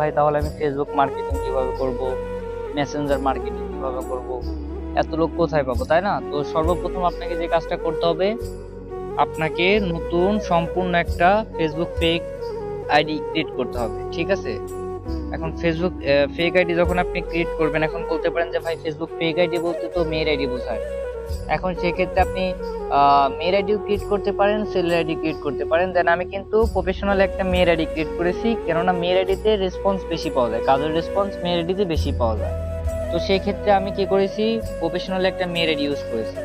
ভাই, তাহলে আমি ফেসবুক মার্কেটিং কীভাবে করব? মেসেঞ্জার মার্কেটিং কীভাবে করব? এত লোক কোথায় পাবো, তাই না? তো সর্বপ্রথম আপনাকে যে কাজটা করতে হবে, আপনাকে নতুন সম্পূর্ণ একটা ফেসবুক পেজ আইডি ক্রিয়েট করতে হবে, ঠিক আছে? এখন ফেসবুক ফেক আইডি যখন আপনি ক্রিয়েট করবেন, এখন বলতে পারেন যে, ভাই ফেসবুক ফেক আইডি বলতে তো মেয়ের আইডি বোঝায়। এখন সেক্ষেত্রে আপনি মেয়ের আইডিও ক্রিয়েট করতে পারেন ছেলের আইডি ক্রিয়েট করতে পারেন। দেন আমি কিন্তু প্রফেশনাল একটা মেয়ের আইডি ক্রিয়েট করেছি, কেননা মেয়ের আইডিতে রেসপন্স বেশি পাওয়া যায়। কাজের রেসপন্স মেয়ের আইডিতে বেশি পাওয়া যায়। তো সেই ক্ষেত্রে আমি কি করেছি প্রফেশনাল একটা মেয়ের আইডি ইউজ করেছি।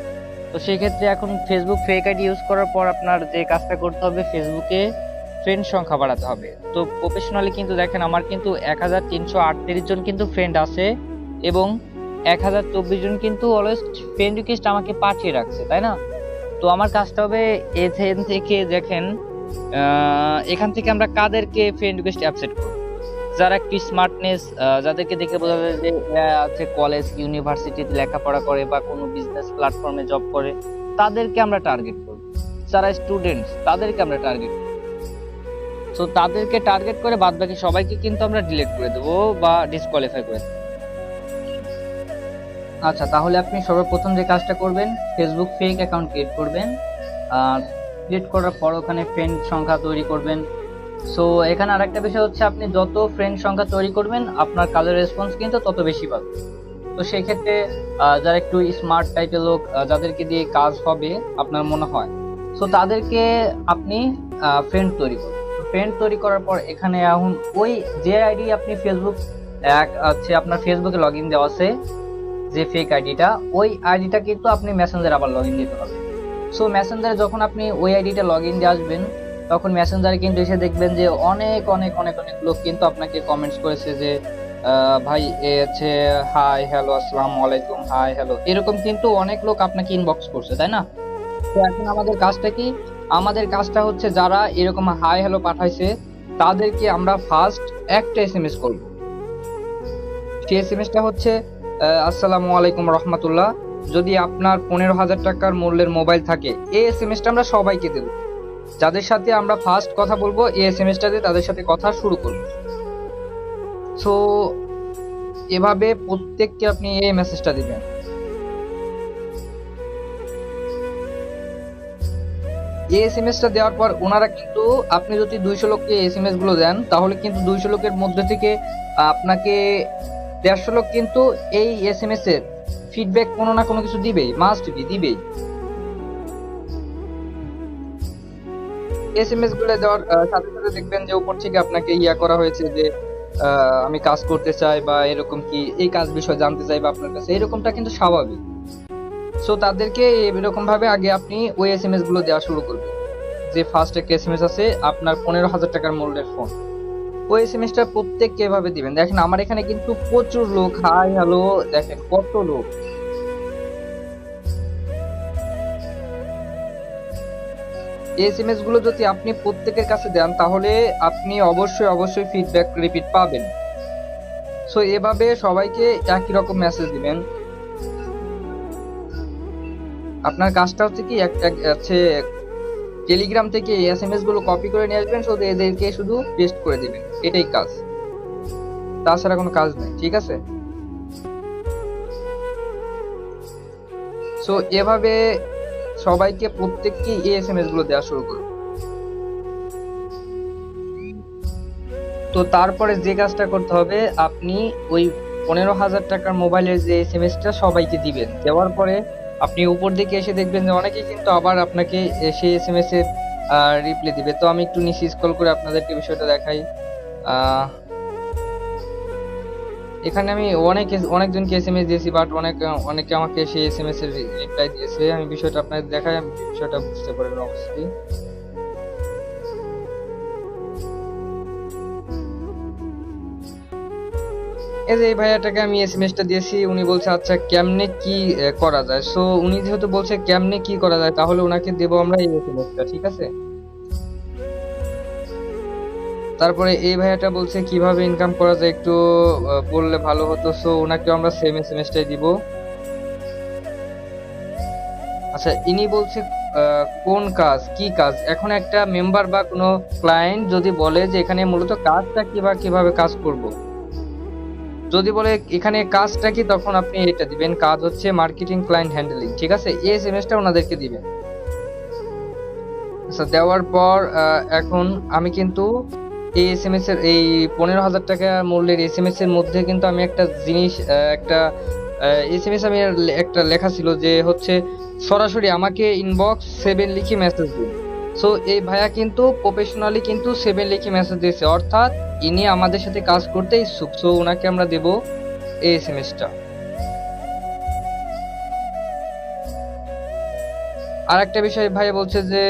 তো সেই ক্ষেত্রে এখন ফেসবুক ফেক আইডি ইউজ করার পর আপনার যে কাজটা করতে হবে ফেসবুকে ফ্রেন্ড সংখ্যা বাড়াতে হবে। তো প্রফেশনালি কিন্তু দেখেন, আমার কিন্তু এক হাজার তিনশো আটত্রিশ জন কিন্তু ফ্রেন্ড আছে এবং এক হাজার চব্বিশ জন কিন্তু অলওয়েজ ফ্রেন্ড রিকোয়েস্ট আমাকে পাঠিয়ে রাখছে, তাই না? তো আমার কাজটা হবে এখান থেকে দেখেন এখান থেকে আমরা কাদেরকে ফ্রেন্ড রিকোয়েস্ট অ্যাপসেট করব? যারা একটু স্মার্টনেস যাদেরকে দেখে বোঝা যায় যে আছে কলেজ ইউনিভার্সিটিতে লেখাপড়া করে বা কোনো বিজনেস প্ল্যাটফর্মে জব করে, তাদেরকে আমরা টার্গেট করব। যারা স্টুডেন্টস তাদেরকে আমরা টার্গেট করব। তো তাদেরকে টার্গেট করে বাদ বাকি সবাইকে কিন্তু আমরা ডিলিট করে দেবো বা ডিসকোয়ালিফাই করে দেবো। আচ্ছা তাহলে আপনি সর্বপ্রথম যে কাজটা করবেন ফেসবুক ফেক অ্যাকাউন্ট ক্রিয়েট করবেন। ক্রিয়েট করার পর ওখানে ফ্রেন্ড সংখ্যা তৈরি করবেন। সো এখানে আরেকটা বিষয় হচ্ছে, আপনি যত ফ্রেন্ড সংখ্যা তৈরি করবেন, আপনার কাজের রেসপন্স কিন্তু তত বেশি পাবেন তো সেই ক্ষেত্রে যারা একটু স্মার্ট টাইপের লোক যাদেরকে দিয়ে কাজ হবে, আপনার মনে হয়। সো তাদেরকে আপনি ফ্রেন্ড তৈরি করুন। ফ্রেন্ড তৈরি করার পর এখানে এখন ওই যে আইডি আপনি ফেসবুক এক হচ্ছে আপনার ফেসবুকে লগ ইন দেওয়া আছে, যে ফেক আইডিটা ওই আইডিটা কিন্তু আপনি মেসেঞ্জার আবার লগ ইন দিতে হবে সো মেসেঞ্জারে যখন আপনি ওই আইডিটা লগ ইন দিয়ে আসবেন, তখন মেসেঞ্জারে কিন্তু এসে দেখবেন যে অনেক অনেক অনেক অনেক লোক কিন্তু আপনাকে কমেন্টস করেছে যে ভাই এ হচ্ছে হাই হ্যালো আসসালামু আলাইকুম হাই হ্যালো এরকম কিন্তু অনেক লোক আপনাকে ইনবক্স করছে, তাই না? তো এখন আমাদের কাজটা কি? আমাদের কাজটা হচ্ছে যারা এরকম হাই হ্যালো পাঠাইছে, তাদেরকে আমরা ফার্স্ট একটা এসএমএস করব। সেই এসএমএসটা হচ্ছে আসসালামু আলাইকুম রহমতুল্লাহ। যদি আপনার পনেরো হাজার টাকার মূল্যের মোবাইল থাকে, এই এসএমএসটা আমরা সবাইকে দেব। যাদের সাথে আমরা ফার্স্ট কথা বলব, এই এসএমএসটা দিয়ে তাদের সাথে কথা শুরু করব। সো এভাবে প্রত্যেককে আপনি এই মেসেজটা দিবেন। এই এসএমএসটা দেওয়ার পর ওনারা কিন্তু আপনি যদি দুইশো লোককে এসএমএসগুলো দেন, তাহলে কিন্তু দুইশো লোকের মধ্যে থেকে আপনাকে দেড়শো লোক কিন্তু এই এসএমএস এর ফিডব্যাক কোনো না কোনো কিছু দিবেই মাস্ট বি দিবেই। এসএমএসগুলো দেওয়ার সাথে সাথে দেখবেন যে উপর থেকে আপনাকে ইয়া করা হয়েছে যে আমি কাজ করতে চাই বা এরকম কি, এই কাজ বিষয়ে জানতে চাই বা আপনার কাছে, এরকমটা কিন্তু স্বাভাবিক। সো তাদেরকে এরকম ভাবে আগে আপনি ওই এস এসএমএসগুলো দেওয়া শুরু করবেন। যে ফার্স্ট একটা এসএমএস আছে, আপনার পনেরো হাজার টাকার মূল্যের ফোন ওই এসএমএসটা প্রত্যেককে এভাবে দিবেন। দেখেন, আমার এখানে কিন্তু প্রচুর লোক। হাই হ্যালো দেখেন কত লোক। এসএমএসগুলো যদি আপনি প্রত্যেকের কাছে দেন, তাহলে আপনি অবশ্যই অবশ্যই ফিডব্যাক রিপিট পাবেন। সো এভাবে সবাইকে একই রকম মেসেজ দিবেন। আপনার কাজটা হচ্ছে কি, এক এক- হচ্ছে টেলিগ্রাম থেকে এসএমএসগুলো কপি করে নিয়ে আসবেন, শুধু এদেরকে শুধু পেস্ট করে দিবেন। এটাই কাজ। তাছাড়া কোনো কাজ নেই, ঠিক আছে? সো এভাবে সবাইকে প্রত্যেককে এই এসএমএসগুলো দেওয়া শুরু করুন। তো তারপরে যে কাজটা করতে হবে, আপনি ওই পনেরো হাজার টাকার মোবাইলের যে এসএমএসটা সবাইকে দিবেন। দেওয়ার পরে আপনি উপর দিকে এসে দেখবেন যে অনেকেই কিন্তু আবার আপনাকে সেই এস এম এস এর রিপ্লে দিবে। তো আমি একটু নিচে স্ক্রল করে আপনাদেরকে বিষয়টা দেখাই। এখানে আমি অনেক অনেকজনকে এস এম এস দিয়েছি বাট অনেক, অনেকে আমাকে সেই এস এম এস এর রিপ্লাই দিয়েছে। আমি বিষয়টা আপনাদের দেখাই বিষয়টা বুঝতে পারবেন অবশ্যই এই যে এই ভাইয়াটাকে আমি এসএমএসটা দিয়েছি, উনি বলছে আচ্ছা কেমনে কি করা যায়? সো উনি যেহেতু বলছে, কেমনে কি করা যায়? তাহলে ওনাকে দেব আমরা এই এসএমএসটা ঠিক আছে? তারপরে এই ভাইয়াটা বলছে, কীভাবে ইনকাম করা যায়? একটু বললে ভালো হতো। সো ওনাকে আমরা সেম এসএমএসটাই দিব। আচ্ছা ইনি বলছে কোন কাজ, কি কাজ? এখন একটা মেম্বার বা কোনো ক্লায়েন্ট যদি বলে যে, এখানে মূলত কাজটা কি বা কীভাবে কাজ করব? যদি বলে এখানে কাজটা কি, তখন আপনি এটা দিবেন। কাজ হচ্ছে মার্কেটিং ক্লায়েন্ট হ্যান্ডেলিং ঠিক আছে? এই এসএমএসটা ওনাদেরকে দিবেন। আচ্ছা দেওয়ার পর এখন আমি কিন্তু এই এসএমএস এর, এই পনেরো হাজার টাকা মূল্যের এসএমএস এর মধ্যে কিন্তু আমি একটা জিনিস একটা এস এম আর আমি একটা লেখা ছিল যে হচ্ছে সরাসরি আমাকে ইনবক্স সেভেন লিখে মেসেজ দিন সো এই ভাইয়া কিন্তু প্রফেশনালি কিন্তু সেভেন লিখে মেসেজ দিয়েছে। অর্থাৎ ইনি আমাদের সাথে কাজ করতে ইচ্ছুক। সো ওনাকে আমরা দেব এই এসএমএসটা আর একটা বিষয় ভাই বলছে যে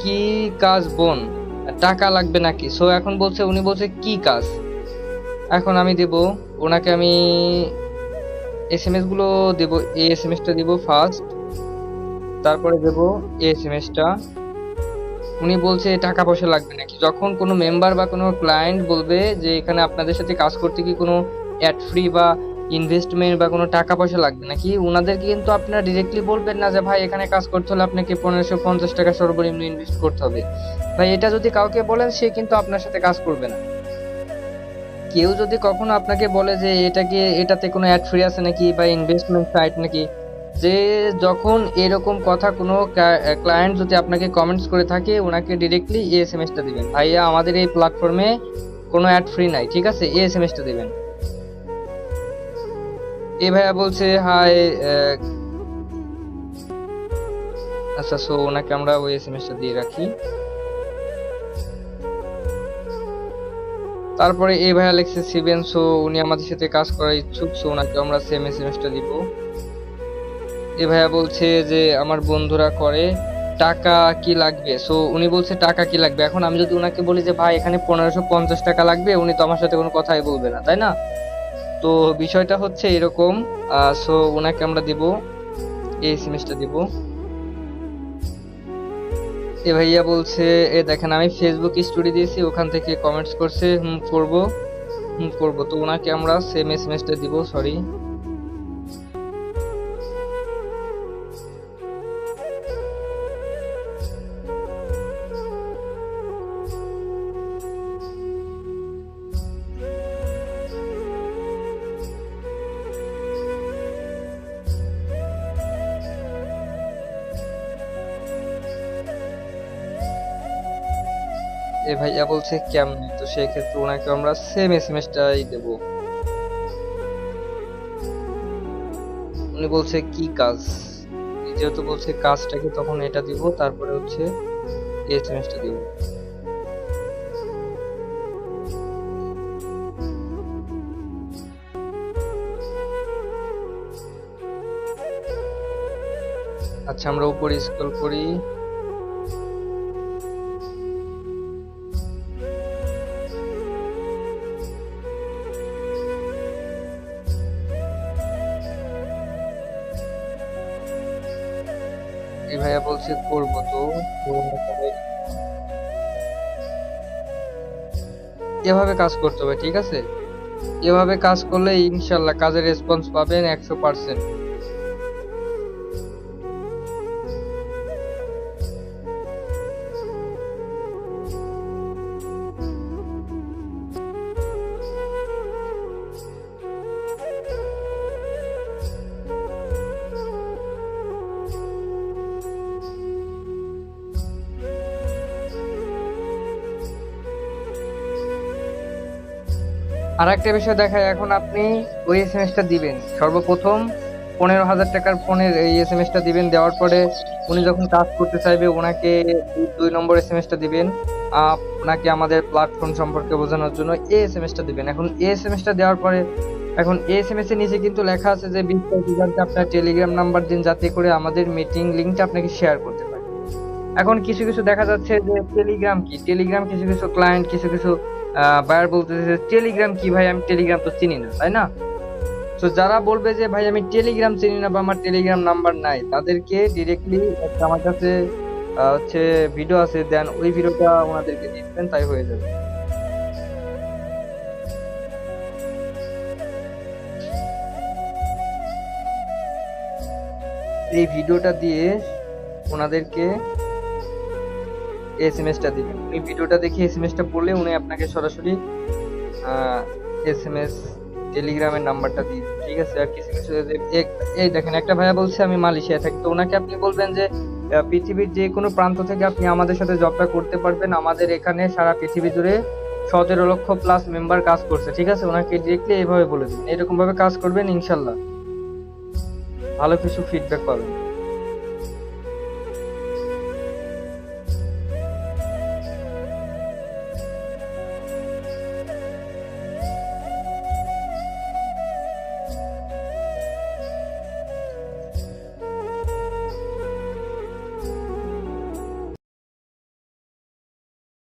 কি কাজ বোন? টাকা লাগবে নাকি? সো এখন বলছে, উনি বলছে, কি কাজ? এখন আমি দেব ওনাকে আমি এসএমএসগুলো দেব, এই এসএমএসটা দিব ফার্স্ট তারপরে দেব এসএমএসটা উনি বলছে, টাকা পয়সা লাগবে নাকি? যখন কোনো মেম্বার বা কোনো ক্লায়েন্ট বলবে যে, এখানে আপনাদের সাথে কাজ করতে কি কোনো অ্যাড ফ্রি বা ইনভেস্টমেন্ট বা কোনো টাকা পয়সা লাগবে নাকি? ওনাদেরকে কিন্তু আপনারা ডিরেক্টলি বলবেন না যে, ভাই, এখানে কাজ করতে হলে আপনাকে পনেরোশো পঞ্চাশ টাকা সর্বনিম্ন ইনভেস্ট করতে হবে। ভাই, এটা যদি কাউকে বলেন, সে কিন্তু আপনার সাথে কাজ করবে না। কেউ যদি কখনো আপনাকে বলে যে, এটাকে, এটাতে কোনো অ্যাড ফ্রি আছে নাকি বা ইনভেস্টমেন্ট সাইট নাকি? যে যখন এরকম কথা কোনো ক্লায়েন্ট যদি আপনাকে কমেন্টস করে থাকে ওনাকে ডিরেক্টলি এই এসএমএসটা দিবেন। ভাইয়া, আমাদের এই প্ল্যাটফর্মে কোনো অ্যাড ফ্রি নাই, ঠিক আছে? এ এই এসএমএসটা দেবেন। এ ভাইয়া বলছে হাই আচ্ছা সো ওনাকে আমরা ওই এসএমএসটা দিয়ে রাখি। তারপরে এই ভাইয়া লিখছে সিবেন সো উনি আমাদের সাথে কাজ করার ইচ্ছুক সো ওনাকে আমরা সেম এসএমএসটা দিব। এ ভাইয়া বলছে যে আমার বন্ধুরা করে, টাকা কি লাগবে? সো উনি বলছে, টাকা কি লাগবে? এখন আমি যদি ওনাকে বলি যে, ভাই, এখানে পনেরোশো পঞ্চাশ টাকা লাগবে, উনি তো আমার সাথে কোনো কথাই বলবে না, তাই না? তো বিষয়টা হচ্ছে এরকম সো ওনাকে আমরা দিব এই এসএমএসটা দিব। এ ভাইয়া বলছে, এ দেখেন, আমি ফেসবুক স্টোরি দিয়েছি, ওখান থেকে কমেন্টস করছে, হুম করব হুম করব। তো ওনাকে আমরা সেম এসএমএসটা দিব সরি এ ভাইয়া বলছে কেমনে? তো সেই ক্ষেত্রে ওনাকে আমরা সেম এসএমএসটাই দেব। উনি বলছে, কি কাজ? যেহেতু বলছে, কাজটাকে তখন এটা দিব, তারপরে হচ্ছে এসএমএসটা দিব। আচ্ছা আমরা উপরে স্ক্রল করি। এই ভাইয়া বলছে করব তো। তো এভাবে কাজ করতে হবে, ঠিক আছে? এভাবে কাজ করলে ইনশাল্লাহ কাজের রেসপন্স পাবেন একশো পার্সেন্ট আর একটা বিষয় দেখায় এখন আপনি ওই এসএমএসটা দিবেন। সর্বপ্রথম পনেরো হাজার টাকার ফোনের এই এসএমএসটা দিবেন দেওয়ার পরে উনি যখন কাজ করতে চাইবে ওনাকে দুই- নম্বর এসএমএসটা দিবেন। আহ, ওনাকে আমাদের প্ল্যাটফর্ম সম্পর্কে বোঝানোর জন্য এই এসএমএসটা দিবেন। এখন এই এসএমএসটা দেওয়ার পরে এখন এই এসএমএস এর নিচে কিন্তু লেখা আছে যে বিস্তারিত জানতে আপনার টেলিগ্রাম নাম্বার দিন যাতে করে আমাদের মিটিং লিঙ্কটা আপনাকে শেয়ার করতে পারে। এখন কিছু কিছু দেখা যাচ্ছে যে টেলিগ্রাম কি? টেলিগ্রাম কিছু কিছু ক্লায়েন্ট কিছু কিছু বায়ার বলতেছে টেলিগ্রাম কি ভাই? আমি টেলিগ্রাম তো চিনি না, তাই না? তো যারা বলবে যে, ভাই, আমি টেলিগ্রাম চিনি না বা আমার টেলিগ্রাম নাম্বার নাই, তাদেরকে ডিরেক্টলি একটা আমার কাছে হচ্ছে ভিডিও আছে, দেন ওই ভিডিওটা ওনাদেরকে দিবেন, তাই হয়ে যাবে। এই ভিডিওটা দিয়ে ওনাদেরকে এস এম এসটা দিবেন উনি ভিডিওটা দেখে এস এম এসটা পড়লে উনি আপনাকে সরাসরি এস এম এস টেলিগ্রামের নাম্বারটা দিবে, ঠিক আছে? আর কিছু কিছু এই দেখেন একটা ভাইয়া বলছে আমি মালয়েশিয়ায় থাকি। তো ওনাকে আপনি বলবেন যে পৃথিবীর যে কোনো প্রান্ত থেকে আপনি আমাদের সাথে জবটা করতে পারবেন। আমাদের এখানে সারা পৃথিবী জুড়ে সতেরো লক্ষ প্লাস মেম্বার কাজ করছে ঠিক আছে? ওনাকে ডিরেক্টলি এইভাবে বলে দিন। এরকম ভাবে কাজ করবেন ইনশাল্লাহ। ভালো কিছু ফিডব্যাক পাবেন।